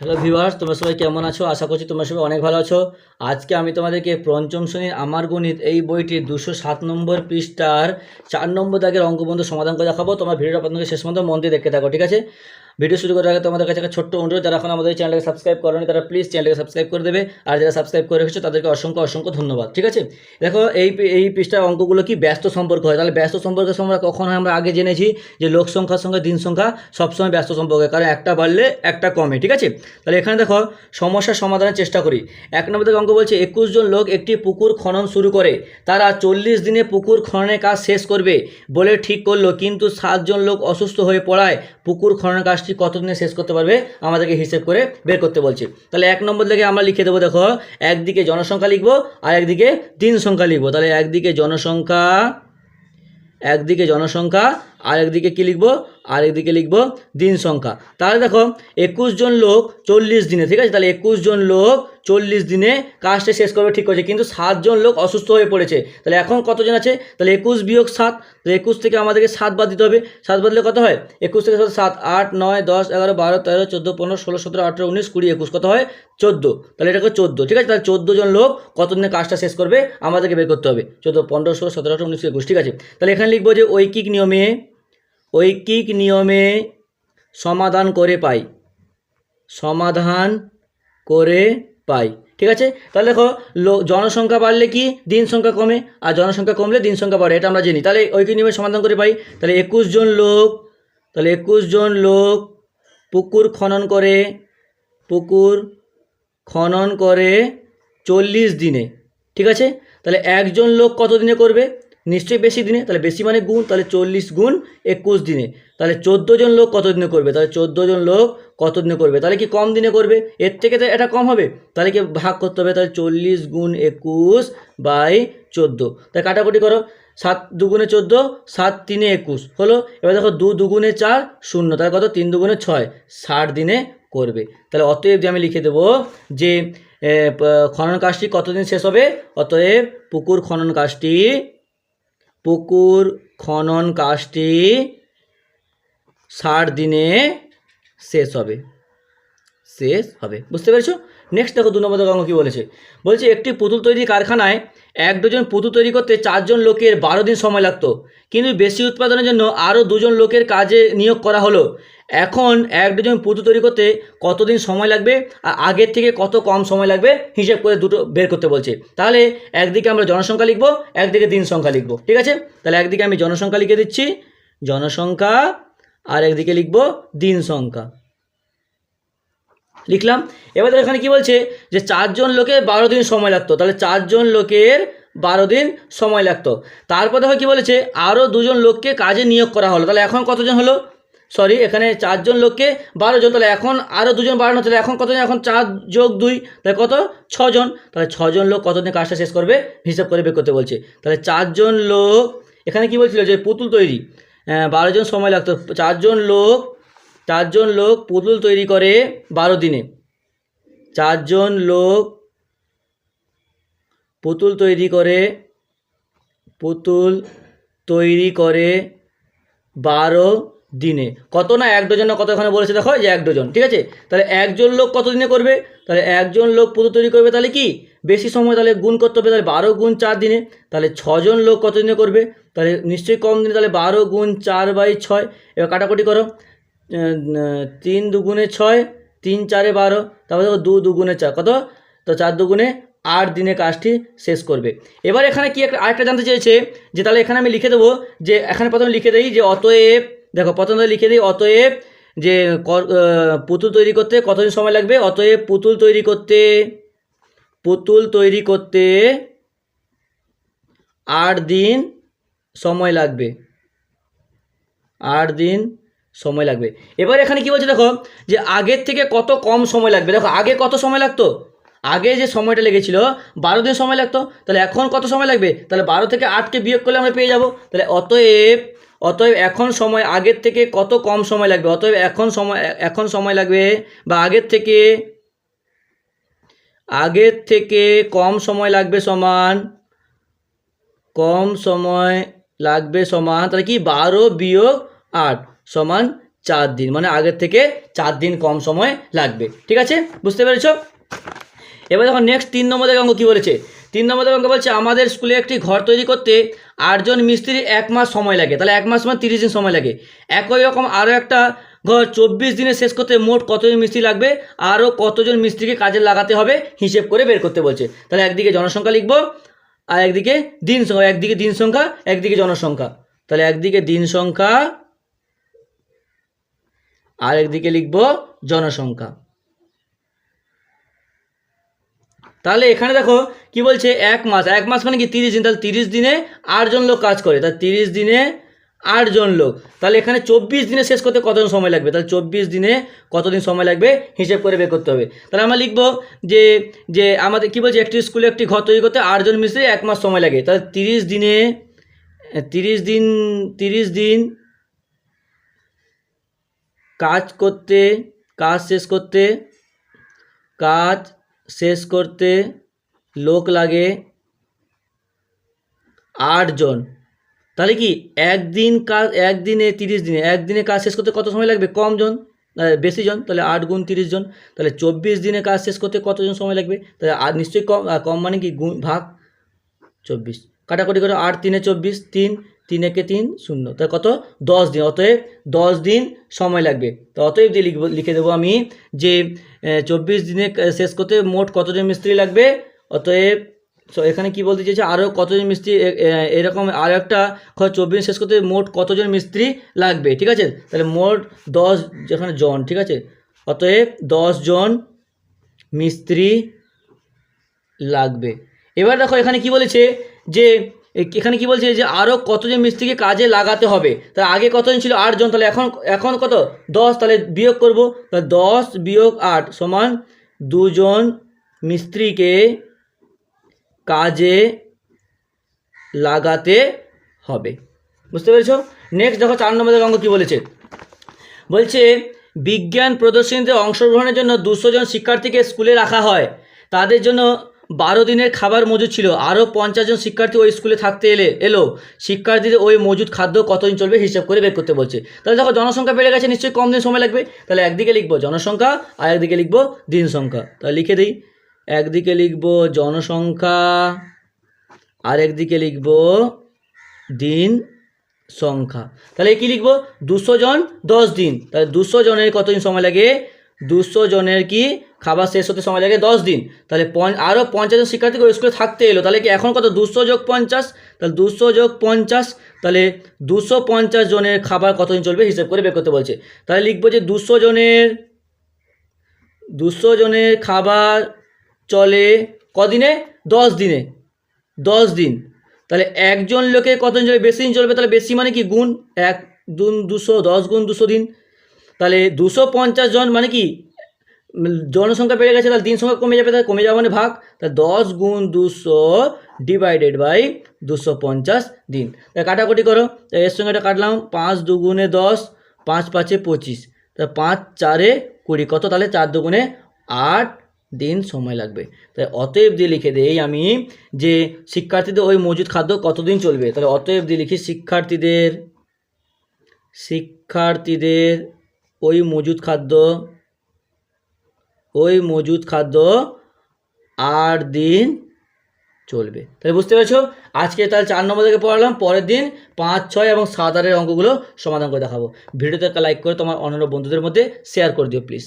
Hello viewers তোমরা সবাই কেমন আছো? আশা করছি তোমরা সবাই অনেক ভালো আছো। আজকে আমি তোমাদেরকে পঞ্চম শ্রেণির আমার গণিত এই বইটির দুশো সাত নম্বর পৃষ্ঠার চার নম্বর দাগের অঙ্কবন্ধ সমাধান করে দেখাবো। তোমার ভিডিওটা আপনাদের শেষ পর্যন্ত মন দিয়ে দেখতে থাকো, ঠিক আছে? ভিডিও শুরু করার আগে তোমাদের কাছে একটা ছোট্ট অনুরোধ, যারা এখন আমাদের চ্যানেলকে সাবস্ক্রাইব করোনি, তারা প্লিজ চ্যানেলকে সাবস্ক্রাইব করে দেবে। আর যারা সাবস্ক্রাইব করে রেখেছো, তাদেরকে অসংখ্য অসংখ্য ধন্যবাদ, ঠিক আছে? দেখো, এই এই পৃষ্ঠার অঙ্কগুলো কি ব্যস্ত সম্পর্ক হয়? তাহলে ব্যস্ত সম্পর্কের সময় কখন আমরা আগে জেনেছি যে লোক সংখ্যার সঙ্গে দিন সংখ্যা সবসময় ব্যস্ত সম্পর্ক, কারণ একটা বাড়লে একটা কমে, ঠিক আছে? তাহলে এখানে দেখো সমস্যার সমাধানের চেষ্টা করি। এক নম্বর থেকে অঙ্ক বলছে, একুশ জন লোক একটি পুকুর খনন শুরু করে। তারা চল্লিশ দিনে পুকুর খননের কাজ শেষ করবে বলে ঠিক করল, কিন্তু সাতজন লোক অসুস্থ হয়ে পড়ায় পুকুর খননের কাজটি কতদিনে শেষ করতে পারবে, আমাদেরকে হিসেব করে বের করতে বলছি। তাহলে এক নম্বর থেকে আমরা লিখে দেবো, দেখো, একদিকে জনসংখ্যা লিখব আর একদিকে তিন সংখ্যা লিখব। তাহলে একদিকে জনসংখ্যা একদিকে জনসংখ্যা আর একদিকে কী লিখব? আর একদিকে লিখব দিন সংখ্যা। তাহলে দেখো, একুশ জন লোক চল্লিশ দিনে, ঠিক আছে? তাহলে একুশ জন লোক চল্লিশ দিনে কাজটা শেষ করবে, ঠিক করেছে। কিন্তু সাতজন লোক অসুস্থ হয়ে পড়েছে। তাহলে এখন কতজন আছে? তাহলে একুশ বিয়োগ সাত, তাহলে একুশ থেকে আমাদেরকে সাত বাদ দিতে হবে। সাত বাদলে কত হয়? একুশ থেকে সাত আট, নয়, দশ, এগারো, বারো, তেরো, চোদ্দ, পনেরো, ষোলো, সতেরো, আঠেরো, উনিশ, কুড়ি, একুশ, কত হয়? চোদ্দ। তাহলে এটাকে চোদ্দ, ঠিক আছে? তাহলে চোদ্দ জন লোক কতদিনে কাজটা শেষ করবে? আমাদেরকে বের করতে হবে। চোদ্দ, পনেরো, ষোলো, সতেরো, আঠেরো, উনিশ, একুশ, ঠিক আছে? তাহলে এখানে লিখব যে ঐকিক নিয়মে ঐকিক নিয়মে সমাধান করে পাই। সমাধান করে পাই। ঠিক আছে? তাহলে দেখো জনসংখ্যা বাড়লে কি? দিন সংখ্যা কমে। আর জনসংখ্যা কমলে দিন সংখ্যা বাড়ে, এটা আমরা জানি। তাহলে ঐকিক নিয়মে সমাধান করে পাই। তাহলে একুশ জন লোক, তাহলে একুশ জন লোক পুকুর খনন করে, পুকুর খনন করে চল্লিশ দিনে। ঠিক আছে? তাহলে একজন লোক কত দিনে করবে? নিশ্চয়ই বেশি দিনে, তাহলে বেশি মানে গুণ, তাহলে চল্লিশ গুণ একুশ দিনে। তাহলে চোদ্দ জন লোক কত দিনে করবে? তাহলে চোদ্দ জন লোক কত দিনে করবে? তাহলে কি কম দিনে করবে? এর থেকে তো এটা কম হবে। তাহলে কি ভাগ করতে হবে? তাহলে চল্লিশ গুণ একুশ বাই চোদ্দ। তাই কাটাকুটি করো। সাত দুগুণে চোদ্দ, সাত তিনে একুশ। হলো? এবার দেখো দু দুগুণে চার, শূন্য। তাহলে কত? তিন দুগুণে ছয়। ষাট দিনে করবে। তাহলে অতএব যে আমি লিখে দেবো যে খনন কাজটি কতদিন শেষ হবে? অতএব পুকুর খনন কাজটি পুকুর খনন কাজটি ষাট দিনে শেষ হবে। শেষ হবে। বুঝতে পেরেছ? নেক্সট দেখো দু নম্বর কি বলেছে? বলছে, একটি পুতুল তৈরি কারখানায় এক দুজন পুতুল তৈরি করতে চারজন লোকের বারো দিন সময় লাগতো। কিন্তু বেশি উৎপাদনের জন্য আরও দুজন লোকের কাজে নিয়োগ করা হলো। এখন এক ডজন পুতুল তৈরি করতে কতদিন সময় লাগবে আর আগের থেকে কত কম সময় লাগবে হিসেব করে দুটো বের করতে বলছে। তাহলে একদিকে আমরা জনসংখ্যা লিখব, একদিকে দিন সংখ্যা লিখব, ঠিক আছে? তাহলে একদিকে আমি জনসংখ্যা লিখে দিচ্ছি, জনসংখ্যা, আর একদিকে লিখব দিন সংখ্যা। লিখলাম। এবার এখানে কি বলছে যে চারজন লোকের বারো দিন সময় লাগতো। তাহলে চারজন লোকের বারো দিন সময় লাগতো। তারপর দেখো কি বলেছে আরও দুজন লোককে কাজে নিয়োগ করা হলো। তাহলে এখন কতজন হলো? সরি এখানে চারজন লোককে বারো জন তাহলে এখন আরও দুজন বাড়ানো তাহলে এখন কতজন? এখন চার যোগ দুই তাহলে কত? ছজন। তাহলে ছজন লোক কতদিন কাজটা শেষ করবে? হিসাব করে বের করতে বলছে। তাহলে চারজন লোক এখানে কি বলছিল যে পুতুল তৈরি? আহ, বারো জন সময় লাগতো। চারজন লোক চারজন লোক পুতুল তৈরি করে বারো দিনে। চারজন লোক পুতুল তৈরি করে পুতুল তৈরি করে বারো দিনে। কত না এক ডজন কত এখানে বলেছে দেখো যে এক ডজন, ঠিক আছে? তাহলে একজন লোক কত দিনে করবে? তাহলে একজন লোক পুতুল তৈরি করবে তাহলে কি? বেশি সময় তাহলে গুণ করতে হবে, তাহলে বারো গুণ চার দিনে। তাহলে ছজন লোক কত দিনে করবে? তাহলে নিশ্চয়ই কম দিনে, তাহলে বারো গুণ চার বাই ছয়। এবার কাটাকুটি করো। তিন দুগুণে ছয়, তিন চারে বারো, তারপর দেখো দু দুগুণে চার, কত? তো চার দুগুণে আট দিনে কাজটি শেষ করবে। এবার এখানে কি একটা আরেকটা জানতে চেয়েছে যে তাহলে এখানে আমি লিখে দেবো যে এখানে প্রথমে লিখে দিই যে অতএব দেখো, প্রথমে লিখে দিই, অতএব যে পুতুল তৈরি করতে কতদিন সময় লাগবে? অতএব পুতুল তৈরি করতে, পুতুল তৈরি করতে আট দিন সময় লাগবে। আট দিন সময় লাগবে। এবার এখানে কি বলছে দেখো, যে আগের থেকে কত কম সময় লাগবে? দেখো, আগে কত সময় লাগতো? আগে যে সময়টা লেগেছিল, বারো দিন সময় লাগতো। তাহলে এখন কত সময় লাগবে? তাহলে বারো থেকে আটকে বিয়োগ করলে আমরা পেয়ে যাব। তাহলে অতএব অতএব এখন সময় আগের থেকে কত কম সময় লাগবে? অতএব এখন সময় এখন সময় লাগবে বা আগের থেকে আগের থেকে কম সময় লাগবে সমান, কম সময় লাগবে সমান, তাহলে কি? বারো বিয়োগ আট সমান চার দিন মানে আগের থেকে চার দিন কম সময় লাগবে। ঠিক আছে? বুঝতে পেরেছ? এবার দেখো নেক্সট তিন নম্বর অঙ্ক কী বলেছে? তিন নম্বর অঙ্ক বলছে, আমাদের স্কুলে একটি ঘর তৈরি করতে আটজন মিস্ত্রি এক মাস সময় লাগে। তাহলে এক মাস মানে তিরিশ দিন সময় লাগে। একই রকম আরও একটা ঘর চব্বিশ দিনে শেষ করতে মোট কতজন মিস্ত্রি লাগবে? আরও কতজন মিস্ত্রিকে কাজে লাগাতে হবে? হিসেব করে বের করতে বলছে। তাহলে একদিকে জনসংখ্যা লিখব, আর একদিকে দিন সংখ্যা, একদিকে দিন সংখ্যা, একদিকে জনসংখ্যা। তাহলে একদিকে দিন সংখ্যা, আর একদিকে লিখব জনসংখ্যা। তাহলে এখানে দেখো কি বলছে, এক মাস। এক মাস মানে কি? তিরিশ দিন। তাহলে তিরিশ দিনে আটজন লোক কাজ করে। তাহলে তিরিশ দিনে আটজন লোক। তাহলে এখানে চব্বিশ দিনে শেষ করতে কতজন সময় লাগবে? তাহলে চব্বিশ দিনে কতদিন সময় লাগবে? হিসেব করে বের করতে হবে। তাহলে আমরা লিখব যে যে আমাদের কি বলছে, একটি স্কুলে একটি ঘর তৈরি করতে আটজন মিস্ত্রি এক মাস সময় লাগে। তাহলে তিরিশ দিনে, তিরিশ দিন তিরিশ দিন কাজ করতে, কাজ শেষ করতে, কাজ শেষ করতে লোক লাগে আটজন। তাহলে কি একদিন কাজ, একদিনে তিরিশ দিনে, একদিনে কাজ শেষ করতে কত সময় লাগবে? কম জন বেশি জন তাহলে আট গুণ তিরিশ জন তাহলে চব্বিশ দিনে কাজ শেষ করতে কতজন সময় লাগবে? তাহলে আর নিশ্চয়ই কম কম মানে কি? গুণ, ভাগ? চব্বিশ। কাটাকুটি করে, আট, তিনে চব্বিশ, তিন তিন একে তিন শূন্য। তাহলে কত? দশ দিন। অতএব দশ দিন সময় লাগবে। তো অতএব দিয়ে লিখব লিখে দেবো আমি যে চব্বিশ দিনে শেষ করতে মোট কতজন মিস্ত্রি লাগবে? অতএব এখানে কি বলতে চাইছে? আরও কতজন মিস্ত্রি এরকম আরও একটা চব্বিশ শেষ করতে মোট কতজন মিস্ত্রি লাগবে? ঠিক আছে? তাহলে মোট দশ যেখানে জন, ঠিক আছে? অতএব জন মিস্ত্রি লাগবে। এবার দেখো এখানে কি বলেছে যে এখানে কি বলছে যে আরও কতজন মিস্ত্রিকে কাজে লাগাতে হবে? তাহলে আগে কতজন ছিল? আটজন। তাহলে এখন এখন কত? দশ। তাহলে বিয়োগ করব। দশ বিয়োগ আট সমান দুজন মিস্ত্রিকে কাজে লাগাতে হবে। বুঝতে পেরেছ? নেক্সট দেখো চার নম্বরের অঙ্ক কী বলেছে? বলছে, বিজ্ঞান প্রদর্শনীতে অংশগ্রহণের জন্য দুশো জন শিক্ষার্থীকে স্কুলে রাখা হয়। তাদের জন্য বারো দিনের খাবার মজুদ ছিল। আরও পঞ্চাশ জন শিক্ষার্থী ওই স্কুলে থাকতে এলে, এলো। শিক্ষার্থীদের ওই মজুদ খাদ্য কতদিন চলবে হিসাব করে বের করতে বলছে। তাহলে দেখো, জনসংখ্যা বেড়ে গেছে, নিশ্চয়ই কম দিন সময় লাগবে। তাহলে একদিকে লিখব জনসংখ্যা আর একদিকে লিখব দিন সংখ্যা। তাহলে লিখে দিই। একদিকে লিখব জনসংখ্যা আর একদিকে লিখব দিন সংখ্যা। তাহলে কি লিখব? দুশো জন দশ দিন। তাহলে দুশো জনের কতদিন সময় লাগে? দুশো জনের কি খাবার শেষ হতে সময় লাগে দশ দিন। তাহলে আরও পঞ্চাশ জন শিক্ষার্থী স্কুলে থাকতে এলো। তাহলে কি এখন কত? দুশো যোগ পঞ্চাশ? তাহলে দুশো যোগ পঞ্চাশ, তাহলে দুশো পঞ্চাশ জনের খাবার কতদিন চলবে হিসেব করে বের করতে বলছে। তাহলে লিখব যে দুশো জনের দুশো জনের খাবার চলে কদিনে? দশ দিনে। দশ দিন। তাহলে একজন লোকে কতদিন চলবে? বেশি দিন চলবে তাহলে বেশি মানে কি? গুণ এক দুশো, দশ গুণ দুশো দিন। তাহলে দুশো পঞ্চাশ জন মানে কি? জনসংখ্যা বেড়ে গেছে, তাহলে দিন সংখ্যা কমে যাবে, তাহলে কমে যাবে মানে ভাগ। তাহলে দশ গুণ দুশো ডিভাইডেড বাই দুশো পঞ্চাশ দিন। তাহলে কাটাকুটি করো এর সঙ্গে এটা কাটলাম, পাঁচ দুগুণে দশ, পাঁচ পাঁচে পঁচিশ। তাহলে পাঁচ চারে কুড়ি, কত? তাহলে চার দুগুণে আট দিন সময় লাগবে। তাই অতএব দিয়ে লিখে দেই আমি যে শিক্ষার্থীদের ওই মজুদ খাদ্য কতদিন চলবে? তাহলে অতএব দিয়ে লিখি শিক্ষার্থীদের শিক্ষার্থীদের ওই মজুদ খাদ্য, ওই মজুদ খাদ্য আট দিন চলবে। তাহলে বুঝতে পেরেছ? আজকে তাহলে চার নম্বর থেকে পড়ালাম, পরের দিন পাঁচ, ছয় এবং সাত আটের অঙ্কগুলো সমাধান করে দেখাবো। ভিডিওতে একটা লাইক করে তোমার অন্যান্য বন্ধুদের মধ্যে শেয়ার করে দিও প্লিজ